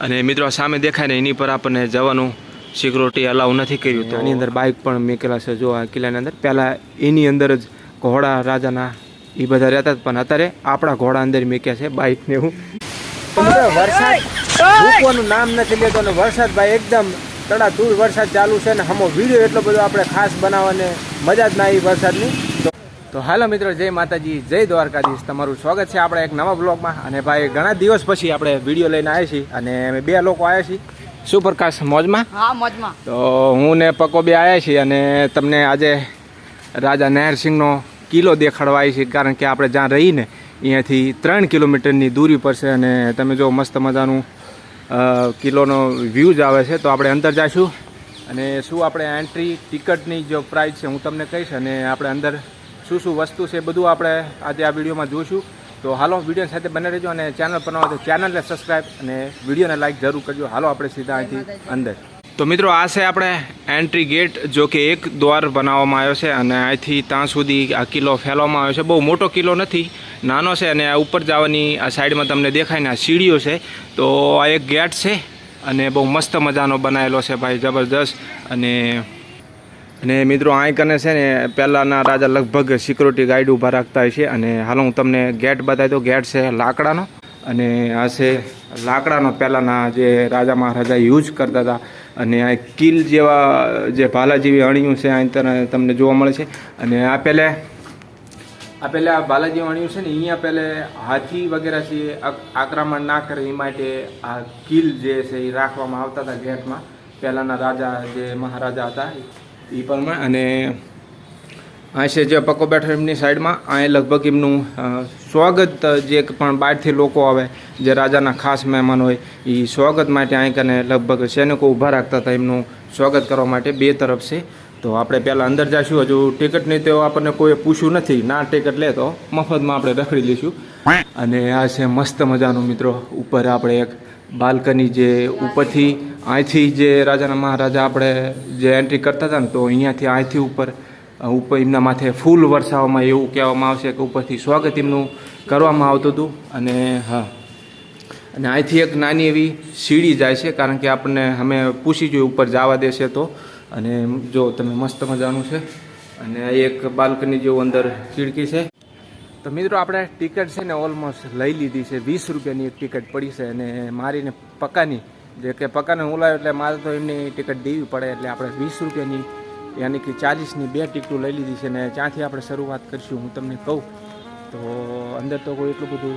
અને મિત્રો સામે દેખાય ને એની પર આપણને જવાનું સિક્યુરિટી અલાઉ નથી કર્યું. તો એની અંદર બાઇક પણ મેકેલા છે. જો આ કિલ્લાની અંદર પહેલાં એની અંદર જ ઘોડા રાજાના એ બધા રહેતા હતા, પણ અત્યારે આપણા ઘોડા અંદર મેક્યા છે બાઇક ને એવું. વરસાદ રૂકવાનું નામ નથી લેતો અને વરસાદ ભાઈ એકદમ તડાધૂળ વરસાદ ચાલુ છે ને હમો વીડિયો એટલો બધો આપણે ખાસ બનાવવાને મજા જ ના આવી વરસાદની. તો- હાલો મિત્રો જય માતાજી જય દ્વારકાધીશ. તમારું સ્વાગત છે આપણે એક નવા બ્લોગમાં. અને ભાઈ ઘણા દિવસ પછી આપણે વીડિયો લઈને આવ્યા છીએ અને અમે બે લોકો આવ્યા છીએ. શું પ્રકાશ મોજમાં? હા મોજમાં. તો હું ને પકો બે આવ્યા છીએ અને તમને આજે રાજા નહેરસિંહનો કિલ્લો દેખાડવા આવી છે કારણ કે આપણે જ્યાં રહીને અહીંયાથી ત્રણ કિલોમીટરની દૂરી પર છે અને તમે જો મસ્ત મજાનું કિલ્લોનો વ્યૂઝ આવે છે. તો આપણે અંદર જઈશું અને શું આપણે એન્ટ્રી ટિકટની જો પ્રાઇસ છે હું તમને કહીશ અને આપણે અંદર શું શું વસ્તુ છે એ બધું આપણે આજે આ વિડીયોમાં જોઈશું. તો હાલો વીડિયો સાથે બને રહેજો અને ચેનલ પર ન તો ચેનલને સબસ્ક્રાઈબ અને વિડીયોને લાઈક જરૂર કરજો. હાલો આપણે સીધા અહીંથી અંદર. તો મિત્રો આ છે આપણે એન્ટ્રી ગેટ જો કે એક દ્વાર બનાવવામાં આવ્યો છે અને અહીંથી ત્યાં સુધી આ કિલ્લો ફેલાવવામાં આવ્યો છે. બહુ મોટો કિલ્લો નથી, નાનો છે અને આ ઉપર જવાની આ સાઈડમાં તમને દેખાય ને આ સીડીઓ છે. તો આ એક ગેટ છે અને બહુ મસ્ત મજાનો બનાવેલો છે ભાઈ જબરદસ્ત અને અને મિત્રો અહીં કને છે ને, પહેલાંના રાજા લગભગ સિક્યુરિટી ગાઈડ ઊભા રાખતા હોય છે અને હાલો હું તમને ગેટ બતાવી દઉં. ગેટ છે લાકડાનો અને આ છે લાકડાનો પહેલાંના જે રાજા મહારાજા યુઝ કરતા હતા. અને આ કિલ જેવા જે ભાલા જેવી અણિયું છે અહીં તમને જોવા મળે છે. અને આ પહેલે, આ પહેલાં બાલાજી વાણિયું છે ને, અહીંયા પહેલે હાથી વગેરે છે આક્રમણ ના કરે, એ માટે આ કિલ જે છે, એ રાખવામાં આવતા હતા ગેટમાં પહેલાંના રાજા જે મહારાજા હતા એ પ્રમાણે અને અહીં છે જે પક્કો બેઠો એમની સાઈડમાં. અહીં લગભગ એમનું સ્વાગત જે પણ બહારથી લોકો આવે જે રાજાના ખાસ મહેમાન હોય એ સ્વાગત માટે અહીં કને લગભગ સૈનિકો ઊભા રાખતા હતા એમનું સ્વાગત કરવા માટે બે તરફ છે. તો આપણે પહેલાં અંદર જઈશું હજુ ટિકિટની તો આપણને કોઈ પૂછ્યું નથી. ના ટિકિટ લે તો મફતમાં આપણે રખડી લઈશું. અને આ છે મસ્ત મજાનું મિત્રો. ઉપર આપણે એક બાલ્કની જે ઉપરથી અહીંથી જે રાજાના મહારાજા આપણે જે એન્ટ્રી કરતા હતા ને, તો અહીંયાથી અહીંથી ઉપર ઉપર એમના માથે ફૂલ વરસાવવામાં એવું કહેવામાં આવશે કે ઉપરથી સ્વાગત એમનું કરવામાં આવતું હતું. અને હા, અને અહીંથી એક નાની એવી સીડી જાય છે, કારણ કે આપણને અમે પૂછી જોઈએ ઉપર જવા દેશે તો. અને જો તમે મસ્ત મજાનું છે. અને એક બાલ્કની જેવું અંદર ખીડકી છે. તો મિત્રો, આપણે ટિકિટ છે ને ઓલમોસ્ટ લઈ લીધી છે. વીસ રૂપિયાની એક ટિકિટ પડી છે અને મારીને પક્કાની જે કે પક્કાને હું એટલે મારે તો એમની ટિકિટ દેવી પડે એટલે આપણે વીસ રૂપિયાની, યાની કે ચાલીસની બે ટિકિટો લઈ લીધી છે ને ત્યાંથી આપણે શરૂઆત કરીશું, હું તમને કહું. તો અંદર તો કોઈ એટલું બધું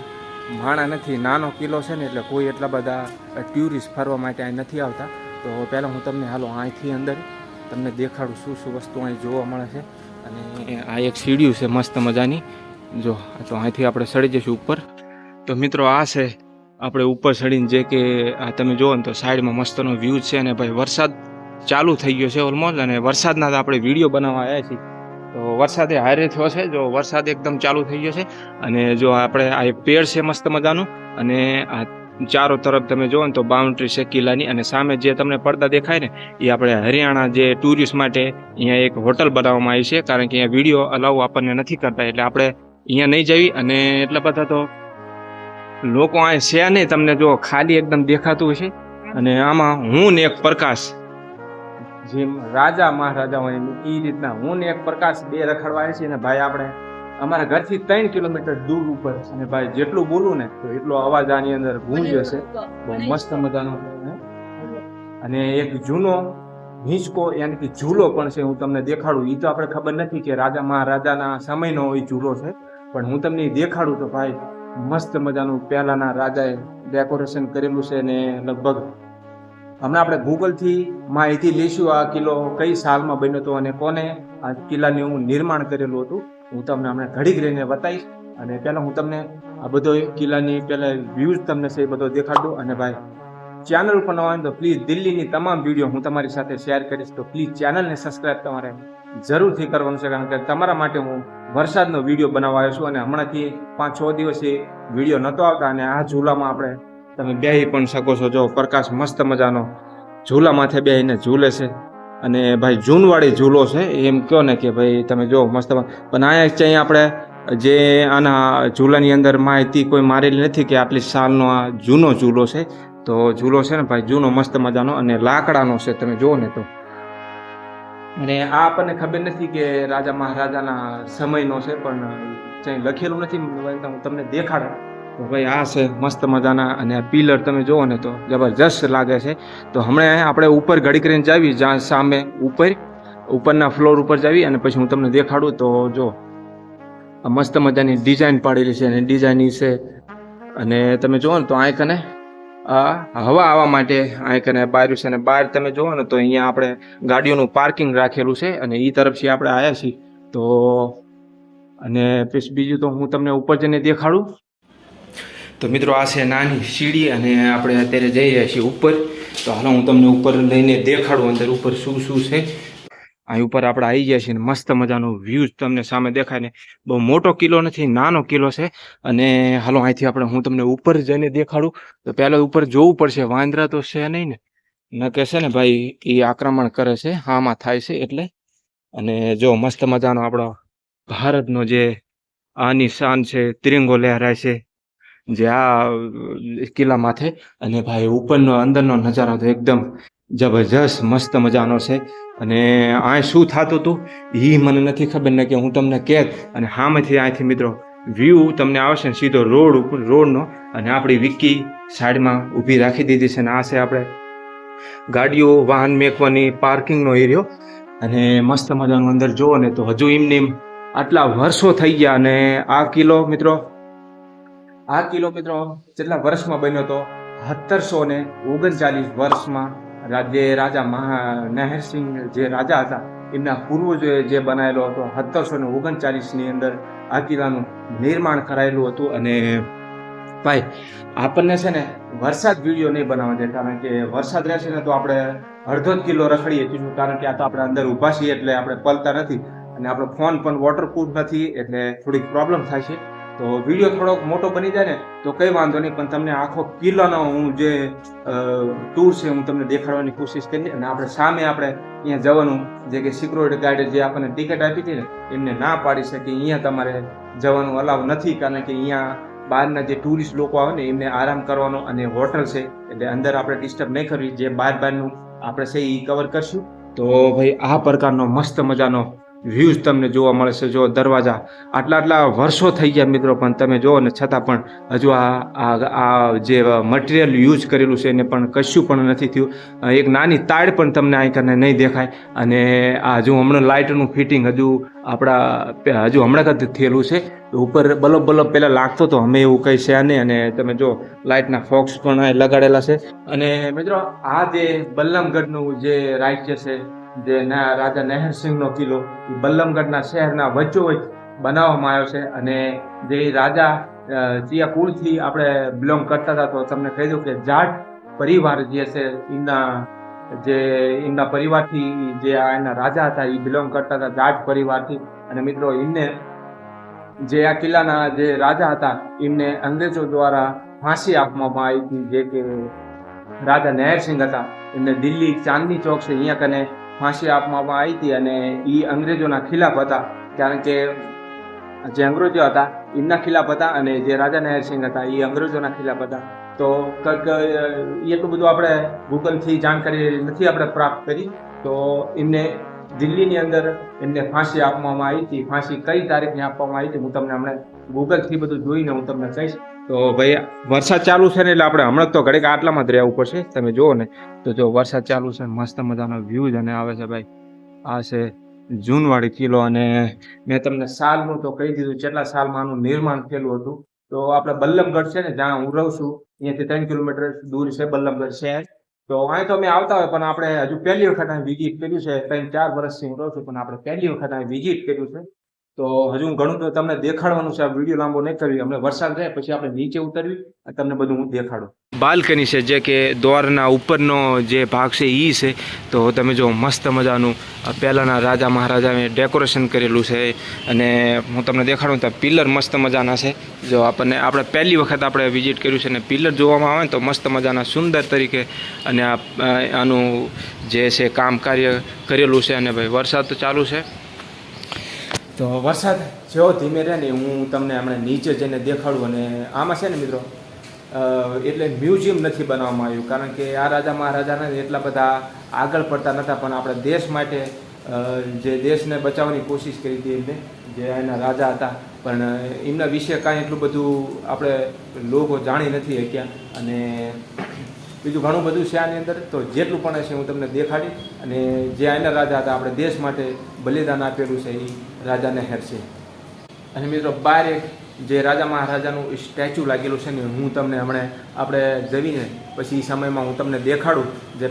માણા નથી. નાનો કિલ્લો છે ને એટલે કોઈ એટલા બધા ટ્યુરિસ્ટ ફરવા માટે અહીં નથી આવતા. તો પહેલાં હું તમને હાલો અહીંથી અંદર તમને દેખાડું શું શું વસ્તુ અહીં જોવા મળે છે. અને આ એક સીડીયું છે, મસ્ત મજાની. જો, તો અહીંથી આપણે સડી જઈશું ઉપર. તો મિત્રો, આ છે આપણે ઉપર ચડીને જે કે, આ તમે જુઓ ને તો સાઈડમાં મસ્તનો વ્યૂ છે અને ભાઈ વરસાદ ચાલુ થઈ ગયો છે ઓલમોસ્ટ અને વરસાદના તો આપણે વીડિયો બનાવવા આવ્યા છીએ. તો વરસાદે હારે થયો છે, જો વરસાદ એકદમ ચાલુ થઈ ગયો છે. અને જો આપણે આ પેડ છે મસ્ત મજાનું, અને આ ચારો તરફ તમે જુઓ ને તો બાઉન્ડ્રી છે કિલ્લાની, અને સામે જે તમને પડદા દેખાય ને, એ આપણે હરિયાણા જે ટુરિસ્ટ માટે અહીંયા એક હોટલ બનાવવામાં આવી છે, કારણ કે અહીંયા વીડિયો અલાઉ આપણને નથી કરતા, એટલે આપણે અહીંયા નહીં જવી અને એટલા બધા તો લોકો અહીં છે નહીં. તમને જો ખાલી એકદમ દેખાતું હશે. અને આમાં હું ને એક પ્રકાશ જેમ રાજા મહારાજા હોય એ રીતના હું ને એક પ્રકાશ બે રખડવા છીએ ને ભાઈ આપણે અમારા ઘરથી ત્રણ કિલોમીટર દૂર ઉપર અને ભાઈ જેટલું બોલું ને તો એટલો અવાજ આની અંદર ગુંજ હશે બહુ મસ્ત મજાનો અને એક જૂનો હિંચકો યાની કે ઝૂલો પણ છે હું તમને દેખાડું. એ તો આપણે ખબર નથી કે રાજા મહારાજાના સમયનો એ ઝૂલો છે. પણ હું તમને દેખાડું તો ભાઈ, મસ્ત મજાનું પહેલાના રાજાએ ડેકોરેશન કરેલું છે ને લગભગ. હમણાં આપણે ગૂગલથી માહિતી લઈશું આ કિલ્લો કઈ સાલમાં બન્યો હતો અને કોને. આ કિલ્લાનું નિર્માણ કરેલું હતું. હું તમને હમણાં ઘડીક રહીને બતાવીશ અને પહેલાં હું તમને આ બધો કિલ્લાની પહેલાં વ્યૂઝ તમને છે એ બધો દેખાડું. અને ભાઈ ચેનલ ઉપર ન તો પ્લીઝ દિલ્હીની તમામ વીડિયો હું તમારી સાથે શેર કરીશ. તો પ્લીઝ ચેનલને સબસ્ક્રાઈબ તમારે જરૂરથી કરવાનું છે, કારણ કે તમારા માટે હું વરસાદનો વીડિયો બનાવવા આવ્યો છું અને હમણાંથી પાંચ છ દિવસથી વીડિયો નહોતો આવતા અને આ ઝૂલામાં આપણે તમે બેહી પણ શકો છો. જો પ્રકાશ મસ્ત મજાનો ઝૂલા માથે બેહીને ઝૂલે છે અને ભાઈ જૂનવાળી ઝૂલો છે, એમ કહો ને કે ભાઈ તમે જો મસ્ત પણ અહીંયા અહીંયા આપણે જે આના ઝૂલાની અંદર માહિતી કોઈ મારેલી નથી કે આટલી સાલનો આ જૂનો ઝૂલો છે. તો ઝૂલો છે ને ભાઈ, જૂનો મસ્ત મજાનો અને લાકડાનો છે, તમે જુઓ ને તો. અને આ આપણને ખબર નથી કે રાજા મહારાજાના સમયનો છે, પણ ક્યાંય લખેલું નથી, હું તમને દેખાડું. તો ભાઈ, આ છે મસ્ત મજાના અને આ પિલર તમે જુઓ ને તો જબરજસ્ત લાગે છે. તો હમણાં આપણે ઉપર ઘડી કરીને જાવી, જ્યાં સામે ઉપર, ઉપરના ફ્લોર ઉપર જાવી અને પછી હું તમને દેખાડું તો જો. આ મસ્ત મજાની ડિઝાઇન પાડેલી છે અને ડિઝાઇન છે. અને તમે જુઓ ને તો આ કને હવા આવવા માટે અહીં કને બાર્યું છે અને બહાર તમે જુઓ ને તો અહીંયા આપણે ગાડીઓનું પાર્કિંગ રાખેલું છે અને એ તરફથી આપણે આવ્યા છીએ. તો અને પછી બીજું તો હું તમને ઉપર જઈને દેખાડું. તો મિત્રો આ છે નાની સીડી અને આપણે અત્યારે જઈ રહ્યા છીએ ઉપર. તો હાલો હું તમને ઉપર લઈને દેખાડું અંદર ઉપર શું શું છે. અહીં ઉપર આપણે આવી ગયા છીએ ને મસ્ત મજાનો વ્યૂઝ તમને સામે દેખાય ને. બહુ મોટો કિલ્લો નથી, નાનો કિલ્લો છે. અને હાલો, અહીંથી આપણે હું તમને ઉપર જઈને દેખાડું. તો પહેલાં ઉપર જોવું પડશે, વાંદરા તો છે નહીં ને. ન કે ને ભાઈ, એ આક્રમણ કરે છે, હામાં થાય છે એટલે. અને જો મસ્ત મજાનો આપણો ભારતનો જે આની શાન છે, તિરંગો લહેરાય છે, જે આ કિલ્લા માથે. અને ભાઈ, ઉપરનો, અંદરનો નજારો તો એકદમ જબરજસ્ત મસ્ત મજાનો છે. અને આ શું થતું હતું એ મને નથી ખબર ને કે હું તમને કહેત અને હામેથી અહીંથી મિત્રો વ્યૂ તમને આવશે ને સીધો રોડ ઉપર, રોડનો. અને આપણી વિકી સાઈડમાં ઊભી રાખી દીધી છે ને આ છે આપણે. ગાડીઓ, વાહન મેકવાની, પાર્કિંગનો એરિયો. અને મસ્ત મજાનું અંદર જુઓ ને તો હજુ એમને એમ આટલા વર્ષો થઈ ગયા અને આ કિલ્લો મિત્રો, આ કિલ્લો મિત્રો કેટલા વર્ષમાં બન્યો હતો સત્તરસો ને ઓગણચાલીસ વર્ષમાં જે રાજા મહા નહેરસિંહ જે રાજા હતા, એમના પૂર્વજોએ જે બનાવેલો હતો, સત્તરસો ને ઓગણચાલીસની અંદર આ કિલ્લાનું નિર્માણ કરાયેલું હતું અને ભાઈ, આપણને છે ને વરસાદ વીડિયો નહીં બનાવવા દે, કારણ કે વરસાદ રહેશે ને તો આપણે અડધો જ કિલ્લો રખડીએ છીએ કારણ કે આ તો આપણે અંદર ઊભા છીએ એટલે આપણે પલતા નથી અને આપણો ફોન પણ વોટરપ્રૂફ નથી એટલે થોડીક પ્રોબ્લેમ થાય છે. તો વીડિયો થોડોક મોટો બની જાય ને, તો કંઈ વાંધો નહીં, પણ તમને આખો કિલ્લાનો હું જે ટૂર છે હું તમને દેખાડવાની કોશિશ કરી અને આપણે સામે આપણે અહીંયા જવાનું, જે કે સિક્યોરિટી ગાર્ડે જે આપણને ટિકિટ આપી હતી ને, એમને ના પાડી શકે અહીંયા તમારે જવાનું અલાવ નથી, કારણ કે અહીંયા બહારના જે ટુરિસ્ટ લોકો આવે ને, એમને આરામ કરવાનો અને હોટલ છે, એટલે અંદર આપણે ડિસ્ટર્બ નહીં કરવી, જે બહાર બહારનું આપણે છે એ કવર કરશું. તો ભાઈ, આ પ્રકારનો મસ્ત મજાનો વ્યૂઝ તમને જોવા મળે છે. જો દરવાજા આટલા આટલા વર્ષો થઈ ગયા મિત્રો, પણ તમે જુઓ ને છતાં પણ હજુ આ આ જે મટીરિયલ યુઝ કરેલું છે એને પણ કશું પણ નથી થયું. એક નાની તાડ પણ તમને અહીં કરીને નહીં દેખાય. અને આ હજુ હમણાં લાઇટનું ફિટિંગ હજુ આપણા, હજુ હમણાં જ થયેલું છે. ઉપર બલબ બલબ પહેલાં લાગતો હતો અમે એવું કંઈ છે નહીં. અને તમે જો લાઇટના ફોક્સ પણ લગાડેલા છે. અને મિત્રો, આ જે બલ્લમગઢનું જે રાજ્ય છે જે રાજા નહેરસિંહનો કિલ્લો, એ બલ્લમગઢના શહેરના વચ્ચોવચ બનાવવામાં આવ્યો છે અને જે રાજા ચિયા કુળથી આપણે બિલોંગ કરતા હતા, તો તમને કહી દઉં કે જાટ પરિવાર જે છે, એમના, જે એમના પરિવારથી જે આ એના રાજા હતા, એ બિલોંગ કરતા હતા, જાટ પરિવારથી. અને મિત્રો, એમને જે આ કિલ્લાના જે રાજા હતા, એમને અંગ્રેજો દ્વારા ફાંસી આપવામાં આવી હતી, જે કે રાજા નહેરસિંહ હતા, એમને દિલ્હી ચાંદની ચોક છે, અહીંયા કને ફાંસી આપવામાં આવી હતી અને એ અંગ્રેજોના ખિલાફ હતા. કારણ કે જે અંગ્રેજો હતા, એમના ખિલાફ હતા અને જે રાજા નહેરસિંહ હતા એ અંગ્રેજોના ખિલાફ હતા. તો કંઈક એટલું બધું આપણે ગૂગલથી જાણકારી નથી આપણે પ્રાપ્ત કરી. તો એમને દિલ્હીની અંદર એમને ફાંસી આપવામાં આવી હતી. ફાંસી કઈ તારીખને આપવામાં આવી હતી, હું તમને હમણાં ગૂગલથી બધું જોઈને હું તમને કહીશ. તો ભાઈ, વરસાદ ચાલુ છે ને એટલે આપણે હમણાં તો ઘડીક આટલામાં જ રહેવું પડશે. તમે જુઓ ને, તો જો વરસાદ ચાલુ છે મસ્ત મજાનો વ્યૂ જ અને આવે છે ભાઈ. આ છે જૂનવાડી કિલ્લો અને મેં તમને સાલનું તો કહી દીધું કેટલા સાલમાં આનું નિર્માણ થયેલું હતું. તો આપણે બલ્લમગઢ છે ને, જ્યાં હું રહું છું, અહીંયાથી ત્રણ કિલોમીટર દૂર છે બલ્લમગઢ શહેર તો અહીં તો અમે આવતા હોય, પણ આપણે હજુ પહેલી વખત અહીં વિઝિટ કર્યું છે. ત્રણ ચાર વર્ષથી હું રહું છું, પણ આપણે પહેલી વખત અહીં વિઝિટ કર્યું છે. તો હજુ હું ઘણું તમને દેખાડવાનું છે, આ વીડિયો લાંબો નહીં કરવી અમને વરસાદ રહે, પછી આપણે નીચે ઉતરવી તમને બધું હું દેખાડું. બાલ્કની છે જે કે દ્વારના ઉપરનો જે ભાગ છે એ છે. તો તમે જો મસ્ત મજાનું પહેલાંના રાજા મહારાજાએ ડેકોરેશન કરેલું છે. અને હું તમને દેખાડું તો પિલર મસ્ત મજાના છે. જો આપણને, આપણે પહેલી વખત આપણે વિઝિટ કર્યું છે અને પિલર જોવામાં આવે ને તો મસ્ત મજાના, સુંદર તરીકે. અને આ, આનું જે છે કામ કાર્ય કરેલું છે અને ભાઈ વરસાદ તો ચાલુ છે. તો વરસાદ જેવો ધીમે રહે ને હું તમને હમણાં નીચે જઈને દેખાડું અને આમાં છે ને મિત્રો એટલે મ્યુઝિયમ નથી બનાવવામાં આવ્યું, કારણ કે આ રાજા મહારાજાને એટલા બધા આગળ પડતા નહોતા પણ આપણા દેશ માટે જે દેશને બચાવવાની કોશિશ કરી હતી એમને, જે એના રાજા હતા. પણ એમના વિશે કાંઈ એટલું બધું આપણે લોકો જાણી નથી શક્યા અને બીજું ઘણું બધું છે આની અંદર. તો જેટલું પણ હશે હું તમને દેખાડી અને જે આના રાજા હતા, આપણે દેશ માટે બલિદાન આપેલું છે એ રાજાને હેરશે. અને મિત્રો, બહાર એક જે રાજા મહારાજાનું સ્ટેચ્યુ લાગેલું છે ને, હું તમને હમણાં આપણે જવીને પછી સમયમાં હું તમને દેખાડું. જે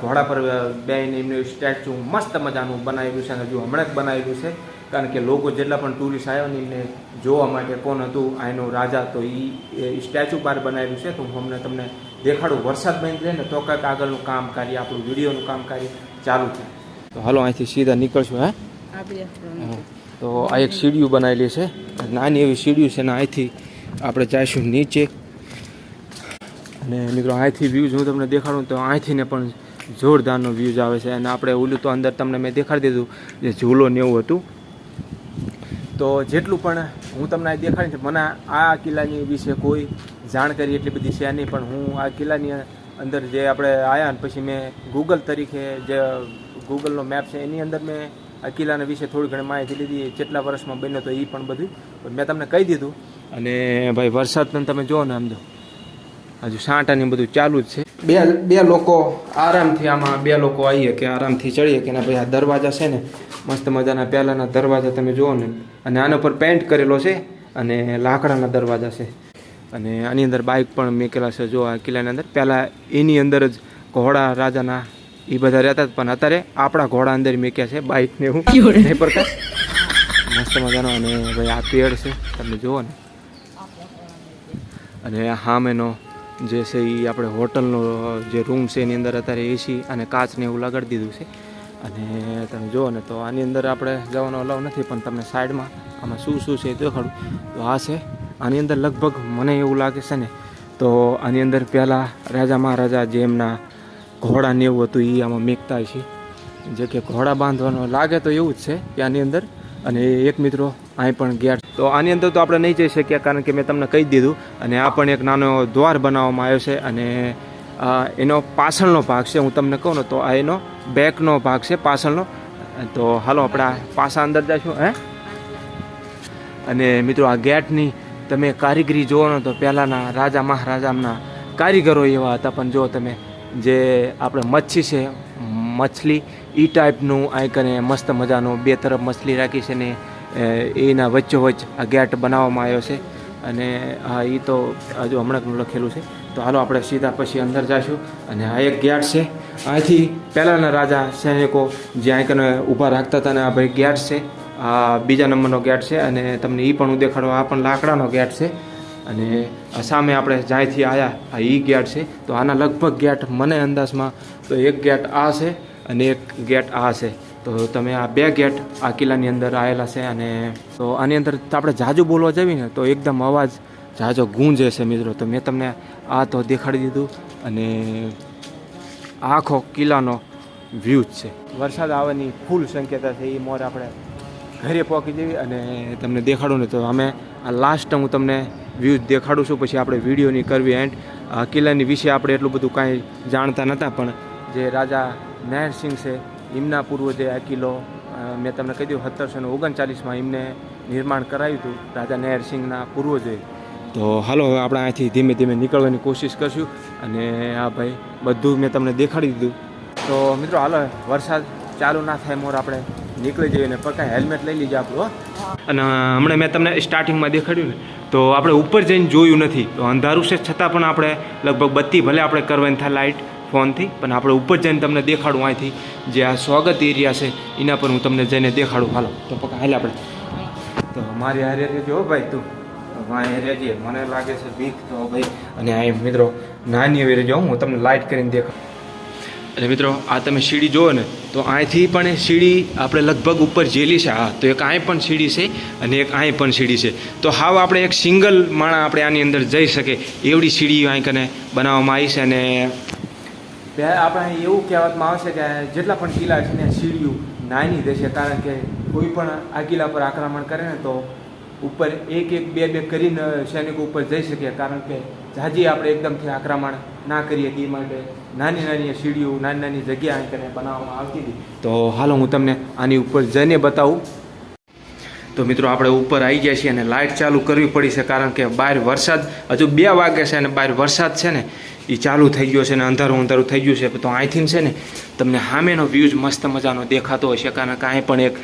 ઘોડા પર બેન એમનું સ્ટેચ્યુ મસ્ત મજાનું બનાવેલું છે અને હજુ હમણાં જ બનાવેલું છે. કારણ કે લોકો જેટલા પણ ટુરિસ્ટ આવ્યા ને, એમને જોવા માટે કોણ હતું આનું રાજા, તો એ સ્ટેચ્યુ બહાર બનાવેલું છે. તો હું હમણાં તમને દેખાડું. વરસાદ બંધ રહે ને તો કંઈક આગળનું કામ કાર્ય આપણું વિડીયોનું કામ કાર્ય ચાલુ થાય. તો હાલો અહીંથી સીધા નીકળશું હે? તો આ એક સીડીયું બનાવેલી છે. નાની એવી સીડીયું છે ને અહીંથી આપણે જઈશું નીચે. અને મિત્રો અહીંથી વ્યૂઝ હું તમને દેખાડું તો અહીંથી ને પણ જોરદારનો વ્યૂઝ આવે છે. અને આપણે ઓલું તો અંદર તમને મેં દેખાડી દીધું જે ઝૂલો ને એવું હતું. તો જેટલું પણ હું તમને આ દેખાડી છે મને આ કિલ્લાની વિશે કોઈ જાણકારી એટલી બધી છે નહીં, પણ હું આ કિલ્લાની અંદર જે આપણે આવ્યા ને પછી મેં ગૂગલ તરીકે જે ગૂગલનો મેપ છે, એની અંદર મેં આ કિલ્લાના વિશે થોડી ઘણી માહિતી લીધી. કેટલા વર્ષમાં બન્યો તો એ પણ બધું. મેં તમને કહી દીધું. અને ભાઈ વરસાદ પણ તમે જુઓ ને આમ જો. હજુ સાંટાને બધું ચાલુ જ છે. બે બે લોકો આરામથી આમાં, બે લોકો આવીએ કે આરામથી ચડીએ કે ના, ભાઈ, આ દરવાજા છે ને, મસ્ત મજાના પહેલાંના દરવાજા તમે જુઓ ને. અને આના પર પેન્ટ કરેલો છે અને લાકડાના દરવાજા છે. અને આની અંદર બાઇક પણ મેકેલા છે. જો આ કિલ્લાની અંદર પહેલાં એની અંદર જ ઘોડા રાજાના એ બધા રહેતા હતા પણ અત્યારે આપણા ઘોડા અંદર મેક્યા છે બાઇક ને એવું. નહીં પ્રકાર. મસ્ત મજાનો અને ભાઈ આ પેડ છે. તમે જુઓ ને. અને હામેનો જે છે એ આપણે હોટલનો જે રૂમ છે એની અંદર અત્યારે એસી અને કાચને એવું લગાડી દીધું છે. અને તમે જુઓ ને તો આની અંદર આપણે જવાનો અલાવ નથી પણ તમને સાઈડમાં આમાં શું શું છે એ દેખાડું. તો આ છે આની અંદર લગભગ મને એવું લાગે છે ને, તો આની અંદર પહેલાં રાજા મહારાજા જે એમના ઘોડા એવું હતું એ આમાં મેકતા છે જે કે ઘોડા બાંધવાનો લાગે તો એવું જ છે કે આની અંદર. અને એક મિત્રો અહીં પણ ગેટ તો આની અંદર તો આપણે નહીં જઈ શકીએ કારણ કે મેં તમને કહી દીધું. અને આ પણ એક નાનો દ્વાર બનાવવામાં આવ્યો છે. અને એનો પાછળનો ભાગ છે, હું તમને કહું ને, તો આ એનો બેકનો ભાગ છે, પાછળનો. તો હાલો, આપણે પાછા અંદર જઈશું, હે? અને મિત્રો, આ ગેટની તમે કારીગરી જુઓ ને તો પહેલાંના રાજા મહારાજાના કારીગરો એવા હતા, પણ જો તમે જે આપણે મચ્છી છે મછલી એ ટાઈપનું આ કને મસ્ત મજાનું બે તરફ મછલી રાખી છે ને એના વચ્ચોવચ્ચ આ ગેટ બનાવવામાં આવ્યો છે. અને હા એ તો હજુ હમણાં લખેલું છે. તો હાલો આપણે સીધા પછી અંદર જઈશું અને આ એક ગેટ છે. અહીંથી પહેલાંના રાજા સૈનિકો જે અહીં કને ઊભા રાખતા હતા ને આ ભાઈ ગેટ છે. આ બીજા નંબરનો ગેટ છે અને તમને એ પણ હું દેખાડું, આ પણ લાકડાનો ગેટ છે. અને સામે આપણે જ્યાંથી આવ્યા આ એ ગેટ છે. તો આના લગભગ ગેટ મને અંદાજમાં તો એક ગેટ આ છે અને એક ગેટ આ છે. તો તમે આ બે ગેટ આ કિલ્લાની અંદર આવેલા છે અને તો આની અંદર આપણે જાજુ બોલવા જઈએ ને, તો એકદમ અવાજ જાજો ગુંજે છે મિત્રો. તો મેં તમને આ તો દેખાડી દીધું અને આખો કિલ્લાનો વ્યૂ છે. વરસાદ આવવાની ફૂલ શક્યતા છે એ મોર આપણે ઘરે પહોંચી જઈએ અને તમને દેખાડું ને તો અમે આ લાસ્ટ હું તમને વ્યૂઝ દેખાડું છું, પછી આપણે વિડીયોની કરવી એન્ડ કિલ્લાની વિશે આપણે એટલું બધું કાંઈ જાણતા નહોતા પણ જે રાજા નહેરસિંહ છે, એમના પૂર્વજે આ કિલ્લો મેં તમને કહી દઉં સત્તરસો ને ઓગણચાલીસમાં એમને નિર્માણ કરાવ્યું હતું, રાજા નહેરસિંહના પૂર્વજોએ. તો હાલો, હવે આપણે અહીંથી ધીમે ધીમે નીકળવાની કોશિશ કરશું અને આ ભાઈ બધું મેં તમને દેખાડી દીધું. તો મિત્રો, હાલો, વરસાદ ચાલુ ના થાય મોર આપણે. નીકળી જઈએ ને પકા હેલ્મેટ લઈ લીધું આપણું અને હમણાં મેં તમને સ્ટાર્ટિંગમાં દેખાડ્યું ને તો આપણે ઉપર જઈને જોયું નથી. તો અંધારું છે છતાં પણ આપણે લગભગ બત્તી ભલે આપણે કરવાની થાય લાઇટ ફોનથી પણ આપણે ઉપર જઈને તમને દેખાડું અહીંથી. જે આ સ્વાગત એરિયા છે એના પર હું તમને જઈને દેખાડું. હાલો તો પકા હાલ આપણે. તો મારી હારે જો હો ભાઈ તું. વાંહે રહેજે મને લાગે છે બીક તો ભાઈ. અને આ મિત્રો નાની એવી રહેજો હું તમને લાઇટ કરીને દેખાડું. અને મિત્રો આ તમે સીડી જુઓ ને તો અહીંથી પણ સીડી આપણે લગભગ ઉપર જેલી છે. હા, તો એક આય પણ સીડી છે અને એક અહીં પણ સીડી છે. તો હાવ આપણે એક સિંગલ માણા આપણે આની અંદર જઈ શકે એવડી સીડી અહીં કને બનાવવામાં આવી છે અને આપણે એવું કહેવામાં આવશે કે જેટલા પણ કિલ્લા છે ને સીડીઓ નાની રહેશે કારણ કે કોઈ પણ આ કિલ્લા પર આક્રમણ કરે ને તો ઉપર એક એક બે બે કરીને સૈનિકો ઉપર જઈ શકીએ કારણ કે જાજી આપણે એકદમથી આક્રમણ ના કરીએ તે માટે નાની નાની સીડીઓ, નાની નાની જગ્યા અહીં બનાવવામાં આવતી હતી. તો હાલો હું તમને આની ઉપર જઈને બતાવું. તો મિત્રો, આપણે ઉપર આવી ગયા છીએ અને લાઇટ ચાલુ કરવી પડી છે, કારણ કે બહાર વરસાદ, હજુ બે વાગે છે અને બહાર વરસાદ છે ને એ ચાલુ થઈ ગયો છે ને અંધારું અંધારું થઈ ગયું છે. તો અહીંથી છે ને, તમને સામેનો વ્યૂઝ મસ્ત મજાનો દેખાતો હશે, કારણ કે અહીં પણ એક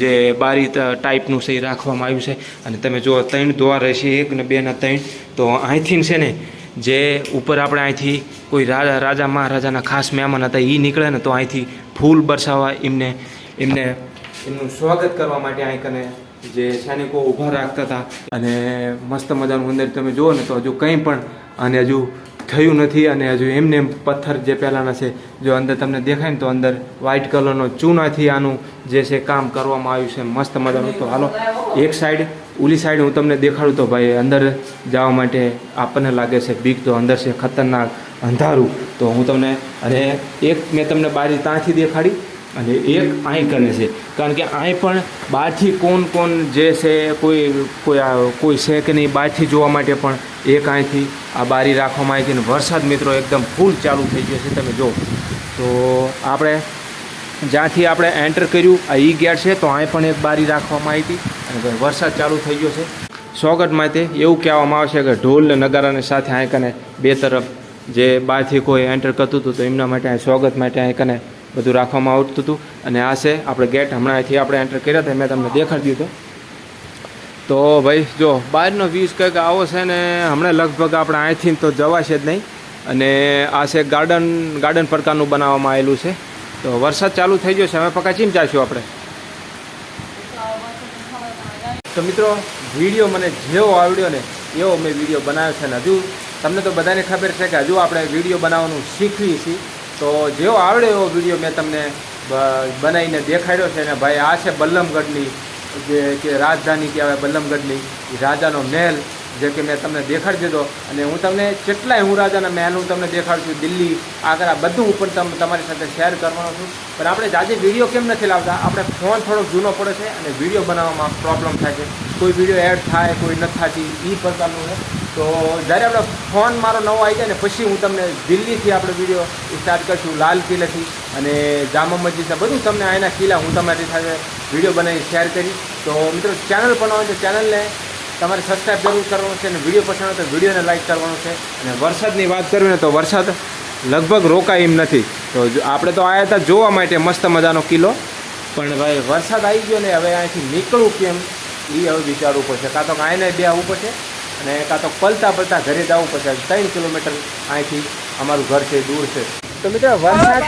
જે બારી ટાઈપનું છે એ રાખવામાં આવ્યું છે. અને તમે જો ત્રણ દ્વાર રહેશે, એક ને બે ને ત્રણ. તો અહીંથી છે ને, જે ઉપર આપણે અહીંથી કોઈ રાજા રાજા, મહારાજાના ખાસ મહેમાન હતા એ નીકળે ને તો અહીંથી ફૂલ બરસાવવા એમને એમને, એમનું સ્વાગત કરવા માટે અહીં કને જે સૈનિકો ઊભા રાખતા હતા. અને મસ્ત મજાનું અંદર તમે જુઓ ને તો હજુ કંઈ પણ, અને હજુ થયું નથી અને હજુ એમને એમ પથ્થર જે પહેલાંના છે, જો અંદર તમને દેખાય ને તો અંદર વ્હાઇટ કલરનો ચૂનાથી આનું જે છે કામ કરવામાં આવ્યું છે. મસ્ત મજાનું. તો હાલો, એક સાઈડ ઓલી સાઈડ હું તમને દેખાડું તો ભાઈ, અંદર જવા માટે આપણને લાગે છે બીક તો અંદર છે ખતરનાક અંધારું. તો હું તમને, અને એક મેં તમને બારી ત્યાંથી દેખાડી. અને એક અહીં કરે છે. કારણ કે અહીં પણ બહારથી કોણ કોણ જે છે, કોઈ કોઈ કોઈ છે કે નહીં બહારથી જોવા માટે પણ એક અહીંથી આ બારી રાખવામાં આવી છે. અને વરસાદ મિત્રો એકદમ ફૂલ ચાલુ થઈ ગયો છે, તમે જો તો આપણે જ્યાંથી આપણે એન્ટર કર્યું, આ ઈ ગેટ છે, તો અહીં પણ એક બારી રાખવામાં આવી હતી. અને વરસાદ ચાલુ થઈ ગયો છે. સ્વાગત માટે એવું કહેવામાં આવશે કે ઢોલ ને નગારાની સાથે અહીં કને બે તરફ જે બહારથી કોઈ એન્ટર કરતું હતું, તો એમના માટે અહીં સ્વાગત માટે અહીં કને બધું રાખવામાં આવતું હતું. અને આ છે આપણે ગેટ. હમણાં અહીંથી આપણે એન્ટર કર્યા હતા મેં તમને દેખાડી દીધો. તો ભાઈ, જો, બહારનો વ્યૂઝ કંઈક આવો છે ને, હમણાં લગભગ આપણે અહીંથી તો જવાશે જ નહીં. અને આ છે ગાર્ડન ગાર્ડન પ્રકારનું બનાવવામાં આવેલું છે. તો વરસાદ ચાલુ થઈ ગયો છે. હવે પકા ચીમ જાશું આપણે? તો મિત્રો, વીડિયો મને જેવો આવડ્યો ને, એવો મેં વીડિયો બનાવ્યો છે ને. હજુ તમને તો બધાને ખબર છે કે હજુ આપણે વીડિયો બનાવવાનું શીખવી છીએ. તો જેવો આવડે એવો વીડિયો મેં તમને બનાવીને દેખાડ્યો છે ને ભાઈ આ છે બલ્લમગઢની જે કે રાજધાની કહેવાય બલ્લમગઢની રાજાનો મહેલ જે કે મેં તમને દેખાડી દીધો અને હું તમને કેટલાય હું રાજાના મહેલ હું તમને દેખાડું છું, દિલ્હી, આગ્રા, બધું ઉપર તમ, તમારી સાથે શેર કરવાનો છું. પણ આપણે આજે વીડિયો કેમ નથી લાવતા? આપણે ફોન થોડોક જૂનો પડે છે અને વીડિયો બનાવવામાં પ્રોબ્લેમ થાય છે. કોઈ વીડિયો એડ થાય, કોઈ નથી થતી એ પ્રકારનું છે. તો જ્યારે આપણે ફોન મારો નવો આવી જાય ને, પછી હું તમને દિલ્હીથી આપણે વીડિયો સ્ટાર્ટ કરીશું, લાલ કિલ્લાથી અને જામા મસ્જિદના બધું તમને આના કિલ્લા હું તમારી સાથે વીડિયો બનાવી શેર કરી તો મિત્રો ચેનલ પણ હોય તો ચેનલને તમારે સબસ્ક્રાઈબ જરૂર કરવાનું છે અને વીડિયો પસંદ હોય તો વિડીયોને લાઇક કરવાનું છે. અને વરસાદની વાત કરવી ને તો વરસાદ લગભગ રોકાય એમ નથી. તો આપણે તો આવ્યા હતા જોવા માટે મસ્ત મજાનો કિલ્લો. પણ ભાઈ વરસાદ આવી ગયો ને હવે અહીંથી નીકળવું કેમ? એ હવે વિચારવું પડશે. કાં તો આઈને બે આવવું પડશે અને કાં તો પલતા પલતા ઘરે જવું પડશે. ત્રણ કિલોમીટર અહીંથી અમારું ઘર છે દૂર છે. તો મિત્રો વરસાદ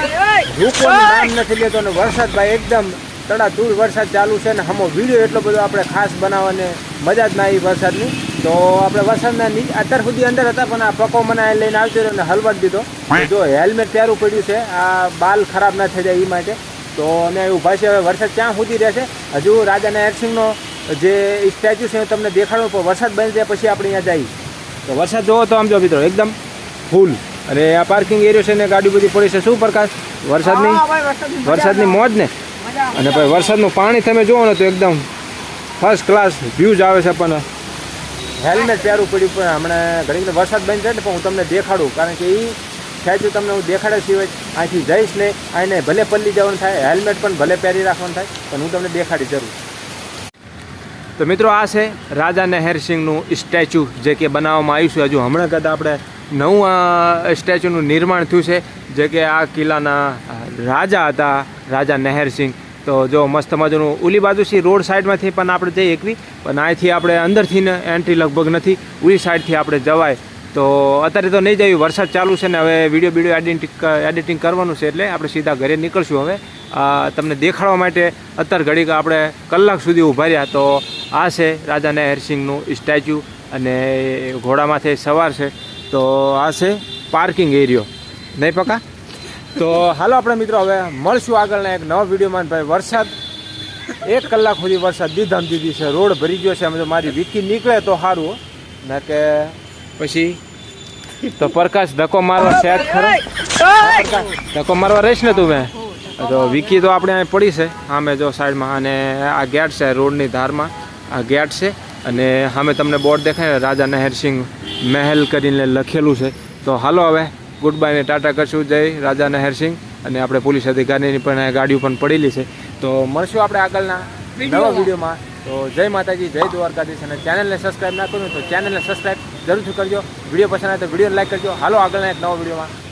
રૂકવાનું નામ નથી લેતો અને વરસાદ ભાઈ એકદમ તડા દૂર વરસાદ ચાલુ છે ને હમો વીડિયો એટલો બધો આપણે ખાસ બનાવવાને મજા જ ના આવી વરસાદની. તો આપણે વરસાદના અત્યાર સુધી અંદર હતા પણ આ પકો મને લઈને આવતો રહ્યો અને હલવાડ દીધો. જો હેલ્મેટ પહેરવું પડ્યું છે આ બાલ ખરાબ ના થઈ જાય એ માટે. તો અમે એવું ભાઈ હવે વરસાદ ક્યાં સુધી રહેશે? હજુ રાજાના એરસિંહનો જે સ્ટેચ્યુ છે એ તમને દેખાડવું પણ વરસાદ બની જાય પછી આપણે અહીંયા જઈએ. તો વરસાદ જોવો તો આમ જો મિત્રો એકદમ ફૂલ. અને આ પાર્કિંગ એરિયો છે ને ગાડી બધી પડી છે. શું પ્રકાશ? વરસાદની વરસાદની મોજ ને. અને ભાઈ વરસાદનું પાણી તમે જુઓ ને તો એકદમ ફર્સ્ટ ક્લાસ વ્યૂઝ આવે છે પણ હેલ્મેટ પહેરવું પડ્યું પણ હમણાં ઘણી વરસાદ બંધ થાય ને પણ હું તમને દેખાડું કારણ કે એ સ્ટેચ્યુ તમને હું દેખાડે સિવાય અહીંથી જઈશ ને આને ભલે પલ્લી જવાનું થાય હેલ્મેટ પણ ભલે પહેરી રાખવાનું થાય પણ હું તમને દેખાડી જરૂર. તો મિત્રો આ છે રાજા નહેરસિંહનું સ્ટેચ્યુ જે કે બનાવવામાં આવ્યું છે. હજુ હમણાં કદાચ આપણે નવું સ્ટેચ્યુનું નિર્માણ થયું છે જે કે આ કિલ્લાના રાજા હતા. રાજા નહેરસિંહ. તો જો મસ્ત મજાનું ઓલી બાજુથી રોડ સાઈડમાંથી પણ આપણે જઈ એકવી. પણ અહીંથી આપણે અંદરથી ને એન્ટ્રી લગભગ નથી. ઉલી સાઈડથી આપણે જવાય. તો અત્યારે તો નહીં જયું, વરસાદ ચાલુ છે ને હવે વીડિયો વીડિયો એડિટિંગ એડિટિંગ કરવાનું છે એટલે આપણે સીધા ઘરે નીકળશું હવે. તમને દેખાડવા માટે અત્યારે ઘડીક આપણે કલાક સુધી ઊભા રહ્યા. તો આ છે રાજા નહેરસિંહનું સ્ટેચ્યુ અને ઘોડામાંથી સવાર છે. તો આ છે પાર્કિંગ એરિયો. નહીં પકા? તો હાલો આપણે મિત્રો, હવે મળશું આગળના એક નવા વિડીયોમાં. ભાઈ, વરસાદ, એક કલાક સુધી વરસાદ દીધામ દીધી છે. રોડ ભરી ગયો છે. અમે તો મારી વિકી નીકળે તો સારું ને કે પછી તો પ્રકાશ ધક્કો મારવા સેટ ખરો. ધક્કો મારવા રહીશ ને તું મેં તો વિકી તો આપણે અહીં પડી છે આમે જો સાઈડમાં. અને આ ગેટ છે રોડની ધારમાં. આ ગેટ છે. અને સામે તમને બોર્ડ દેખાય રાજા નહેરસિંહ મહેલ કરીને લખેલું છે. તો હાલો હવે ગુડ બાય ને ટાટા કરશું જય રાજા નહેરસિંહ અને આપણે પોલીસ અધિકારીની પણ ગાડીઓ પણ પડેલી છે. તો મળશું આપણે આગળના નવા વિડીયોમાં. તો જય માતાજી જય દ્વારકાધીશ. અને ચેનલને સબસ્ક્રાઈબ ના કર્યું તો ચેનલને સબસ્ક્રાઈબ જરૂરથી કરજો. વીડિયો પસંદ આવે તો વીડિયો લાઈક કરજો. હાલો આગળના એક નવા વિડીયોમાં.